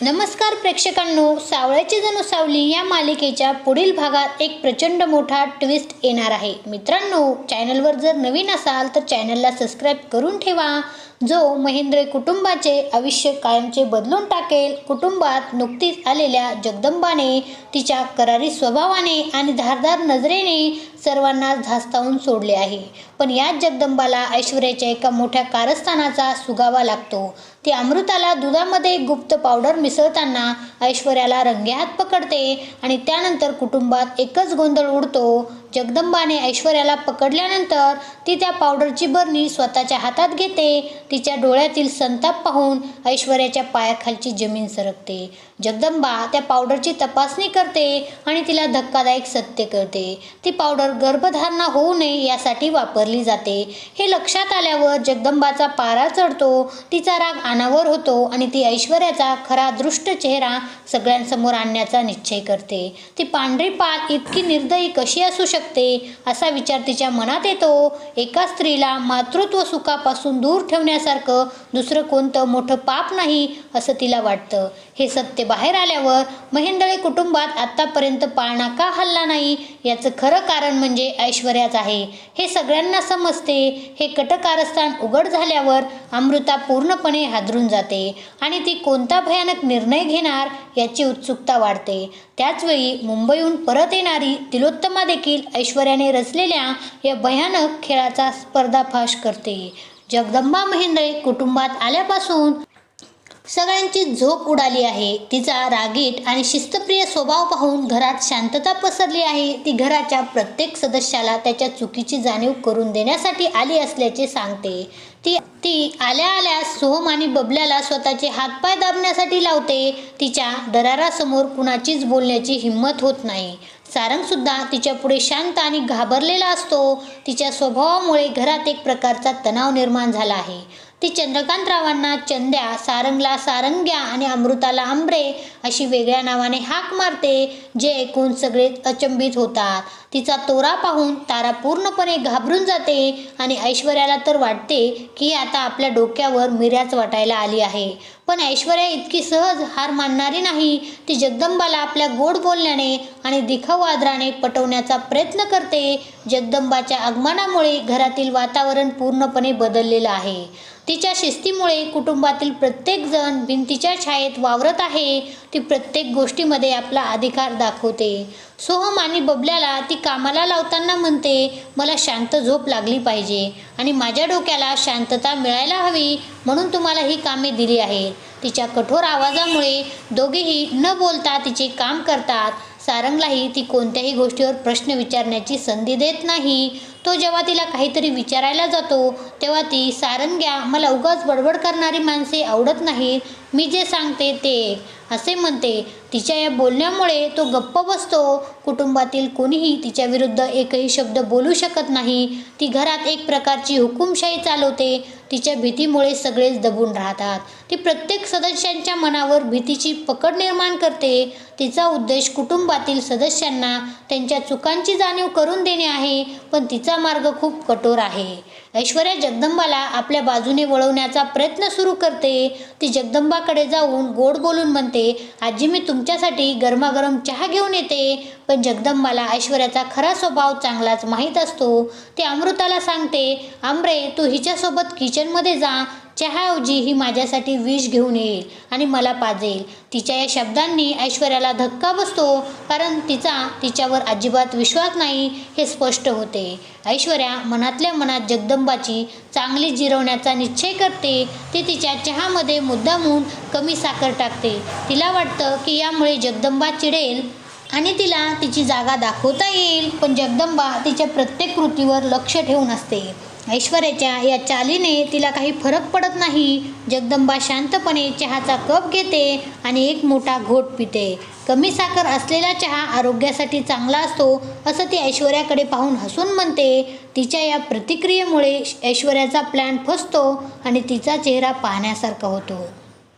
नमस्कार प्रेक्षकांनो सावळ्याची जणू सावली या मालिकेच्या पुढील भागात एक प्रचंड मोठा ट्विस्ट येणार आहे. मित्रांनो चॅनलवर जर नवीन असाल तर चॅनलला सबस्क्राईब करून ठेवा जो महेंद्रे कुटुंबाचे आयुष्य कायमचे बदलून टाकेल. कुटुंबात नुकतीच आलेल्या जगदंबाने तिच्या करारी स्वभावाने आणि धारदार नजरेने सर्वांना धास्तावून सोडले आहे. पण याच जगदंबाला ऐश्वर्याच्या एका मोठ्या कारस्थानाचा सुगावा लागतो. ती अमृताला दुधामध्ये गुप्त पावडर मिसळताना ऐश्वर्याला रंगेहात पकडते आणि त्यानंतर कुटुंबात एकच गोंधळ उडतो. जगदंबाने ऐश्वर्याला पकडल्यानंतर ती त्या पावडरची बरणी स्वतःच्या हातात घेते. तिच्या डोळ्यातील संताप पाहून ऐश्वर्याच्या पायाखालची जमीन सरकते. जगदंबा त्या पावडरची तपासणी करते आणि तिला धक्कादायक सत्य करते ती पावडर गर्भधारणा होऊ नये यासाठी वापरली जाते. हे लक्षात आल्यावर जगदंबाचा पारा चढतो तिचा राग अनावर होतो आणि ती ऐश्वर्याचा खरा दृष्ट चेहरा सगळ्यांसमोर आणण्याचा निश्चय करते. ती पांढरी पाल इतकी निर्दयी कशी असू शकते? असा विचार तिच्या मनात येतो. एका स्त्रीला मातृत्व सुखापासून दूर ठेवण्यासारखं दुसरं कोणतं मोठं पाप नाही असं तिला वाटतं. हे सत्य बाहेर आल्यावर महेंदळे कुटुंबात आत्तापर्यंत पाळणा का हल्ला नाही याचं खरं कारण म्हणजे ऐश्वर्याच आहे. हे सगळ्यांना समजते. हे कटकारस्थान उघड झाल्यावर अमृता पूर्णपणे हादरून जाते आणि ती कोणता भयानक निर्णय घेणार याची उत्सुकता वाढते. त्याचवेळी मुंबईहून परत येणारी तिलोत्तमा देखील ऐश्वर्याने रचलेल्या या भयानक खेळाचा स्पर्धाफाश करते. जगदंबा महेंद्रे कुटुंबात आल्यापासून सगळ्यांची झोप उडाली आहे. तिचा रागीट आणि शिस्तप्रिय स्वभाव पाहून घरात शांतता पसरली आहे. ती घराच्या प्रत्येक सदस्याला त्याच्या चुकीची जाणीव करून देण्यासाठी आली असल्याचे सांगते. ती ती आल्या आल्या सोहम आणि बबल्याला स्वतःचे हातपाय दाबण्यासाठी लावते. तिच्या दरारासमोर कुणाचीच बोलण्याची हिंमत होत नाही. सारंगसुद्धा तिच्या पुढे शांत आणि घाबरलेला असतो. तिच्या स्वभावामुळे घरात एक प्रकारचा तणाव निर्माण झाला आहे. ती चंद्रकांतरावांना चंद्या सारंगला सारंग्या आणि अमृताला आंब्रे अशी वेगळ्या नावाने हाक मारते जे ऐकून सगळे अचंबित होतात. तिचा तोरा पाहून तारा पूर्णपणे घाबरून जाते आणि ऐश्वर्याला तर वाटते की आता आपल्या डोक्यावर मिऱ्याच वाटायला आली आहे. पण ऐश्वर्या इतकी सहज हार मानणारी नाही. ती जगदंबाला आपल्या गोड बोलण्याने आणि दिखाऊ आदराने पटवण्याचा प्रयत्न करते. जगदंबाच्या आगमनामुळे घरातील वातावरण पूर्णपणे बदललेलं आहे. तिच्या शिस्तीमुळे कुटुंबातील प्रत्येकजण भिंतीच्या छायेत वावरत आहे ती प्रत्येक गोष्टीमध्ये आपला अधिकार दाखवते. सोहम आणि बबल्याला ती कामाला लावताना म्हणते मला शांत झोप लागली पाहिजे आणि माझ्या डोक्याला शांतता मिळायला हवी म्हणून तुम्हाला ही कामे दिली आहेत. तिच्या कठोर आवाजामुळे दोघेही न बोलता तिचे काम करतात. सारंगलाही ती कोणत्याही गोष्टीवर प्रश्न विचारण्याची संधी देत नाही. तो जेव्हा तिला काहीतरी विचारायला जातो तेव्हा ती सारंग्या मला उगाच बडबड करणारी माणसे आवडत नाहीत. मी जे सांगते ते असे म्हणते. तिच्या या बोलण्यामुळे तो गप्प बसतो. कुटुंबातील कोणीही तिच्या विरुद्ध एकही शब्द बोलू शकत नाही. ती घरात एक प्रकारची हुकुमशाही चालवते. तिच्या भीतीमुळे सगळेच दबून राहतात. ती प्रत्येक सदस्यांच्या मनावर भीतीची पकड निर्माण करते. तिचा उद्देश कुटुंबातील सदस्यांना त्यांच्या चुकांची जाणीव करून देणे आहे. पण तिचा मार्ग खूप कठोर आहे. ऐश्वर्या जगदंबाला आपल्या बाजूने वळवण्याचा प्रयत्न सुरू करते. ती जगदंबाकडे जाऊन गोड बोलून म्हणते आजी मी तुमच्यासाठी गरमागरम चहा घेऊन येते. पण जगदंबाला ऐश्वर्याचा खरा स्वभाव चांगलाच माहीत असतो. ते अमृताला सांगते आमरे तू हिच्यासोबत किचनमध्ये जा. चहाऐवजी ही माझ्यासाठी विष घेऊन येईल आणि मला पाजेल. तिच्या या शब्दांनी ऐश्वर्याला धक्का बसतो कारण तिचा तिच्यावर अजिबात विश्वास नाही हे स्पष्ट होते. ऐश्वर्या मनातल्या मनात कुटुंबाची चांगली जिरवण्याचा निश्चय करते ती तिच्या चहामध्ये मुद्दामून कमी साखर टाकते. तिला वाटतं की यामुळे जगदंबा चिडेल आणि तिला तिची जागा दाखवता येईल. पण जगदंबा तिच्या प्रत्येक कृतीवर लक्ष ठेवून असते. ऐश्वर्याच्या या चालीने तिला काही फरक पडत नाही. जगदंबा शांतपणे चहाचा कप घेते आणि एक मोठा घोट पिते. कमी साखर असलेला चहा आरोग्यासाठी चांगला असतो असं ती ऐश्वर्याकडे पाहून हसून म्हणते. तिच्या या प्रतिक्रियेमुळे ऐश्वर्याचा प्लॅन फसतो आणि तिचा चेहरा पाहण्यासारखा होतो.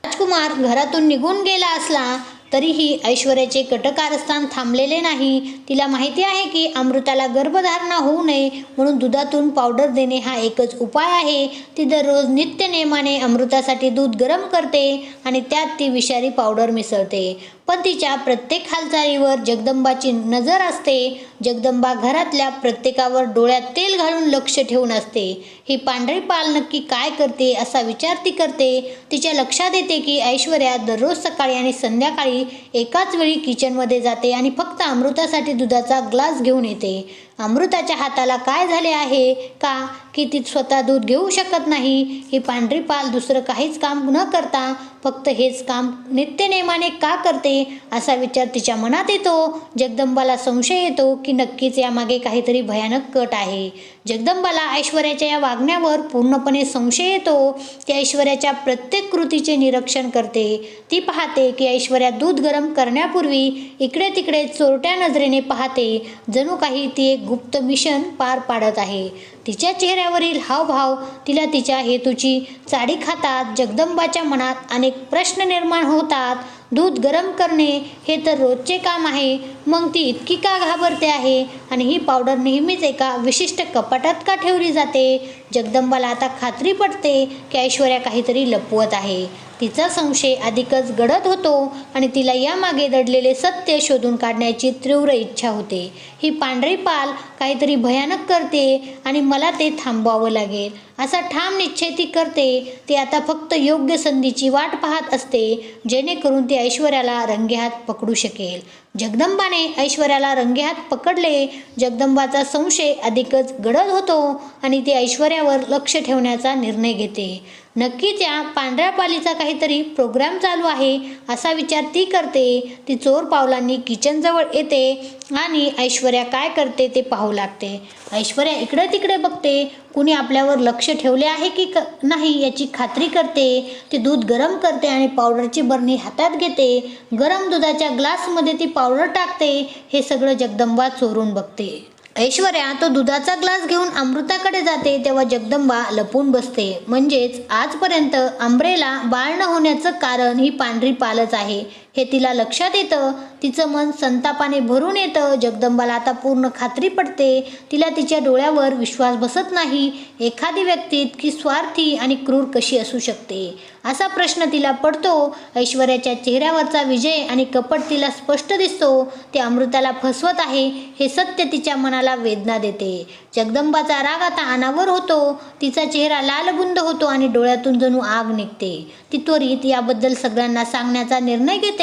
राजकुमार घरातून निघून गेला असला तरीही ऐश्वर्याचे कटकारस्थान थांबलेले नाही. तिला माहिती आहे की अमृताला गर्भधारणा होऊ नये म्हणून दुधातून पावडर देणे हा एकच उपाय आहे. ती दररोज नित्य नेमाने अमृतासाठी दूध गरम करते आणि त्यात ती विषारी पावडर मिसळते. पण तिच्या प्रत्येक हालचालीवर जगदंबाची नजर असते. जगदंबा घरातल्या प्रत्येकावर डोळ्यात तेल घालून लक्ष ठेवून असते. ही पांढरी पाल नक्की काय करते असा विचार ती करते. तिच्या लक्षात येते की ऐश्वर्या दररोज सकाळी आणि संध्याकाळी एकाच वेळी किचनमध्ये जाते आणि फक्त अमृतासाठी दुधाचा ग्लास घेऊन येते. अमृताच्या हाताला काय झाले आहे? का? की ती स्वतः दूध घेऊ शकत नाही? ही पांढरी पाल दुसरं काहीच काम न करता फक्त हेच काम नित्यनेमाने का करते असा विचार तिच्या मनात येतो. जगदंबाला संशय येतो की नक्कीच यामागे काहीतरी भयानक कट आहे. जगदंबाला ऐश्वर्याच्या या वागण्यावर पूर्णपणे संशय येतो. ती ऐश्वर्याच्या प्रत्येक कृतीचे निरीक्षण करते. ती पाहते की ऐश्वर्या दूध गरम करण्यापूर्वी इकडे तिकडे चोरट्या नजरेने पाहते. जणू काही ती एक गुप्त मिशन पार पाडत आहे. तिच्या चेहऱ्यावरील हावभाव तिला तिच्या हेतूची चाडी खातात जगदंबाच्या मनात अनेक प्रश्न निर्माण होतात. दूध गरम करणे हे तर रोजचे काम आहे. मग ती इतकी का घाबरते आहे? आणि ही पावडर नेहमीच एका विशिष्ट कपाटात का ठेवली जाते? जगदंबाला आता खात्री पडते की ऐश्वर्या काहीतरी लपवत आहे. तिचा संशय अधिकच गडद होतो आणि तिला यामागे दडलेले सत्य शोधून काढण्याची तीव्र इच्छा होते. ही पांढरी पाल काहीतरी भयानक करते आणि मला ते थांबवावं लागेल. असा ठाम निश्चय ती करते. ती आता फक्त योग्य संधीची वाट पाहत असते जेणेकरून ती ऐश्वर्याला रंगेहात पकडू शकेल. जगदंबाने ऐश्वर्याला रंगेहात पकडले. जगदंबाचा संशय अधिकच गडद होतो आणि ती ऐश्वर्यावर लक्ष ठेवण्याचा निर्णय घेते. नक्की त्या पांढऱ्या पालीचा काहीतरी प्रोग्राम चालू आहे असा विचार ती करते. ती चोर पावलांनी किचनजवळ येते आणि ऐश्वर्या काय करते ते पाहू लागते. ऐश्वर्या इकडे तिकडे बघते. कुणी आपल्यावर लक्ष ठेवले आहे की क नाही याची खात्री करते ती दूध गरम करते आणि पावडरची बरणी हातात घेते गरम दुधाच्या ग्लासमध्ये ती पावडर टाकते हे सगळं जगदंबा चोरून बघते. ऐश्वर्या तो दुधाचा ग्लास घेऊन अमृताकडे जाते तेव्हा जगदंबा लपून बसते. म्हणजेच आजपर्यंत आंब्रेला बाळ न होण्याचं कारण ही पांढरी पालच आहे. हे तिला लक्षात येतं. तिचं मन संतापाने भरून येतं. जगदंबाला आता पूर्ण खात्री पडते. तिला तिच्या डोळ्यावर विश्वास बसत नाही. एखादी व्यक्ती इतकी स्वार्थी आणि क्रूर कशी असू शकते? असा प्रश्न तिला पडतो. ऐश्वर्याच्या चेहऱ्यावरचा विजय आणि कपट तिला स्पष्ट दिसतो. ते अमृताला फसवत आहे. हे सत्य तिच्या मनाला वेदना देते. जगदंबाचा राग आता अनावर होतो. तिचा चेहरा लालबुंद होतो आणि डोळ्यातून जणू आग निघते. ती त्वरित याबद्दल सगळ्यांना सांगण्याचा निर्णय घेते.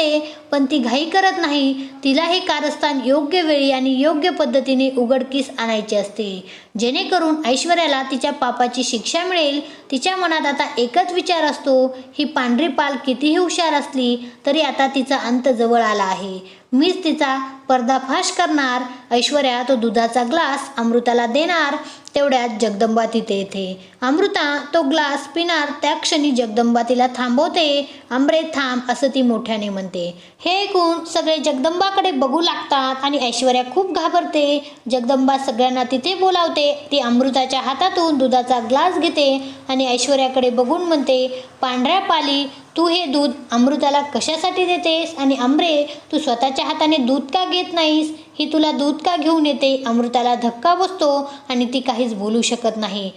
पण ती घाई करत नाही. तिला हे कारस्थान योग्य वेळी आणि योग्य पद्धतीने उघडकीस आणायचे असते. जेणेकरून ऐश्वर्याला तिच्या पापाची शिक्षा मिळेल. तिच्या मनात आता एकच विचार असतो ही पांढरी पाल कितीही हुशार असली तरी आता तिचा अंत जवळ आला आहे. मीच तिचा पर्दाफाश करणार. ऐश्वर्या तो दुधाचा ग्लास अमृताला देणार. तेवढ्यात जगदंबा तिथे येते. अमृता तो ग्लास पिणार. त्या क्षणी जगदंबा तिला थांबवते. आंबरे थांब असं ती मोठ्याने म्हणते. हे ऐकून सगळे जगदंबाकडे बघू लागतात आणि ऐश्वर्या खूप घाबरते. जगदंबा सगळ्यांना तिथे बोलावते. ती अमृताच्या हातातून दुधाचा ग्लास घेते आणि ऐश्वर्याकडे बघून म्हणते पांढऱ्या पाली तू हे दूध अमृताला कशासाठी देतेस? आणि अमरे तू स्वतःच्या हाताने दूध का घेत नाहीस? ही तुला दूध का घेऊन येते? अमृताला धक्का बसतो आणि ती काहीच बोलू शकत नाही.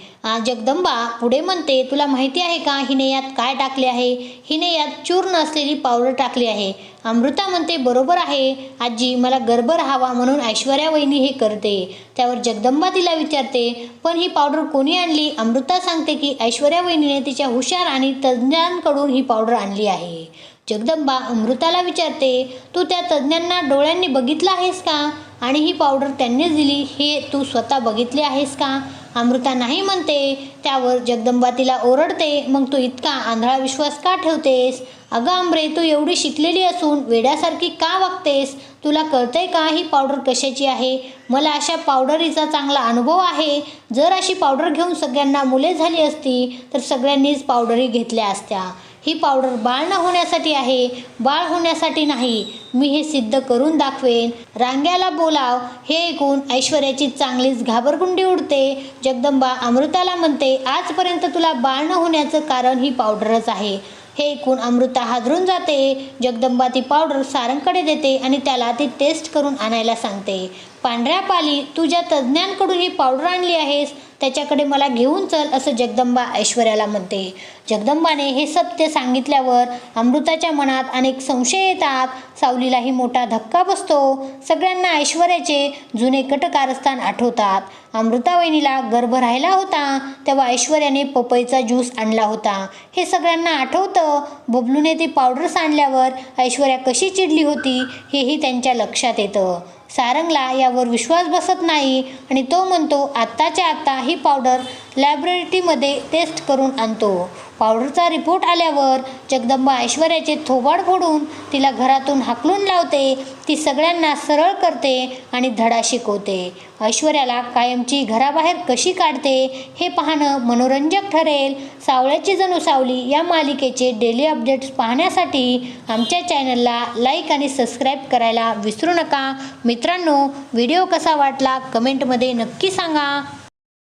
जगदंबा पुढे म्हणते तुला माहिती आहे का हिने यात काय टाकले आहे? हिने यात चूर्ण असलेली पावडर टाकली आहे. अमृता म्हणते बरोबर आहे. आजी मला गर्भ राहावा म्हणून ऐश्वर्या वहिनी हे करते. त्यावर जगदंबा तिला विचारते पण ही पावडर कोणी आणली? अमृता सांगते की ऐश्वर्या वहिनीने तिच्या हुशार आणि तज्ज्ञांकडून ही पावडर आणली आहे. जगदंबा अमृताला विचारते तू त्या तज्ज्ञांना डोळ्यांनी बघितलं आहेस का? आणि ही पावडर त्यांनीच दिली हे तू स्वतः बघितले आहेस का? अमृता नाही म्हणते. त्यावर जगदंबा तिला ओरडते मग तू इतका आंधळा विश्वास का ठेवतेस? अगं आंबरे तू एवढी शिकलेली असून वेड्यासारखी का वागतेस? तुला कळतंय का ही पावडर कशाची आहे? मला अशा पावडरीचा चांगला अनुभव आहे. जर अशी पावडर घेऊन सगळ्यांना मुले झाली असती तर सगळ्यांनीच पावडरी घेतल्या असत्या. ही पावडर बाळ न होण्यासाठी आहे बाळ होण्यासाठी नाही. मी हे सिद्ध करून दाखवेन. रांग्याला बोलाव हे ऐकून ऐश्वर्याची चांगलीच घाबरगुंडी उडते. जगदंबा अमृताला म्हणते आजपर्यंत तुला बाळ न होण्याचं कारण ही पावडरच आहे. हे ऐकून अमृता हादरून जाते. जगदंबा ती पावडर सारंगकडे देते आणि त्याला ती टेस्ट करून आणायला सांगते. पांढऱ्या पाली तुझ्या तज्ज्ञांकडून ही पावडर आणली आहेस? त्याच्याकडे मला घेऊन चल असं जगदंबा ऐश्वर्याला म्हणते. जगदंबाने हे सत्य सांगितल्यावर अमृताच्या मनात अनेक संशय येतात. सावलीलाही मोठा धक्का बसतो. सगळ्यांना ऐश्वर्याचे जुने कटकारस्थान आठवतात. अमृता वहिनीला गर्भ राहिला होता तेव्हा ऐश्वर्याने पपईचा ज्यूस आणला होता. हे सगळ्यांना आठवतं. बबलूने ती पावडर सांडल्यावर ऐश्वर्या कशी चिडली होती हेही त्यांच्या लक्षात येतं. सारंगला यावर विश्वास बसत नाही आणि तो म्हणतो आत्ताच्या आत्ता ही पावडर लॅबोरेटरीमध्ये टेस्ट करून आणतो. पावडरचा रिपोर्ट आल्यावर जगदंबा ऐश्वर्याचे थोबाड फोडून तिला घरातून हाकलून लावते. ती सगळ्यांना सरळ करते आणि धडा शिकवते. ऐश्वर्याला कायमची घराबाहेर कशी काढते हे पाहणं मनोरंजक ठरेल. सावळ्याची जणू सावली या मालिकेचे डेली अपडेट्स पाहण्यासाठी आमच्या चॅनलला लाईक आणि सबस्क्राईब करायला विसरू नका. मित्रांनो व्हिडिओ कसा वाटला? कमेंटमध्ये नक्की सांगा.